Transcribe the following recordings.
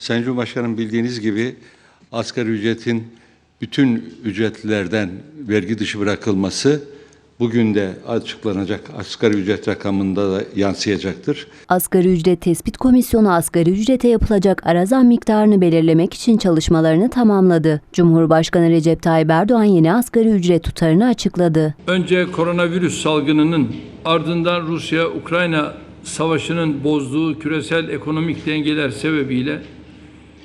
Sayın Cumhurbaşkanım bildiğiniz gibi asgari ücretin bütün ücretlerden vergi dışı bırakılması bugün de açıklanacak asgari ücret rakamında da yansıyacaktır. Asgari ücret tespit komisyonu asgari ücrete yapılacak ara zam miktarını belirlemek için çalışmalarını tamamladı. Cumhurbaşkanı Recep Tayyip Erdoğan yeni asgari ücret tutarını açıkladı. Önce koronavirüs salgınının ardından Rusya-Ukrayna savaşının bozduğu küresel ekonomik dengeler sebebiyle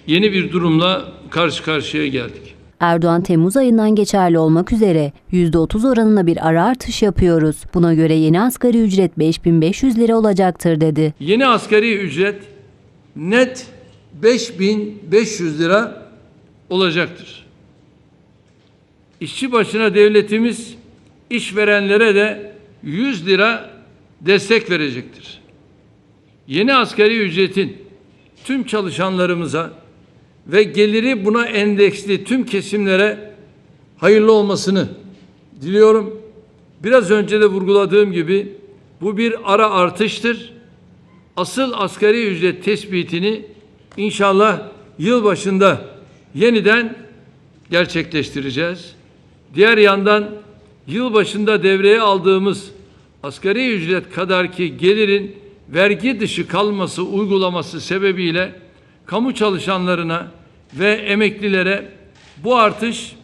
yeni bir durumla karşı karşıya geldik. Erdoğan Temmuz ayından geçerli olmak üzere %30 oranında bir ara artış yapıyoruz. Buna göre yeni asgari ücret 5500 lira olacaktır dedi. Yeni asgari ücret net 5500 lira olacaktır. İşçi başına devletimiz işverenlere de 100 lira destek verecektir. Yeni asgari ücretin tüm çalışanlarımıza ve geliri buna endeksli tüm kesimlere hayırlı olmasını diliyorum. Biraz önce de vurguladığım gibi bu bir ara artıştır. Asıl asgari ücret tespitini inşallah yıl başında yeniden gerçekleştireceğiz. Diğer yandan yıl başında devreye aldığımız asgari ücret kadarki gelirin vergi dışı kalması uygulaması sebebiyle kamu çalışanlarına ve emeklilere bu artış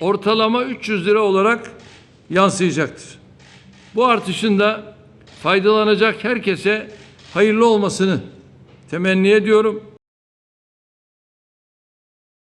ortalama 300 lira olarak yansıyacaktır. Bu artışın da faydalanacak herkese hayırlı olmasını temenni ediyorum.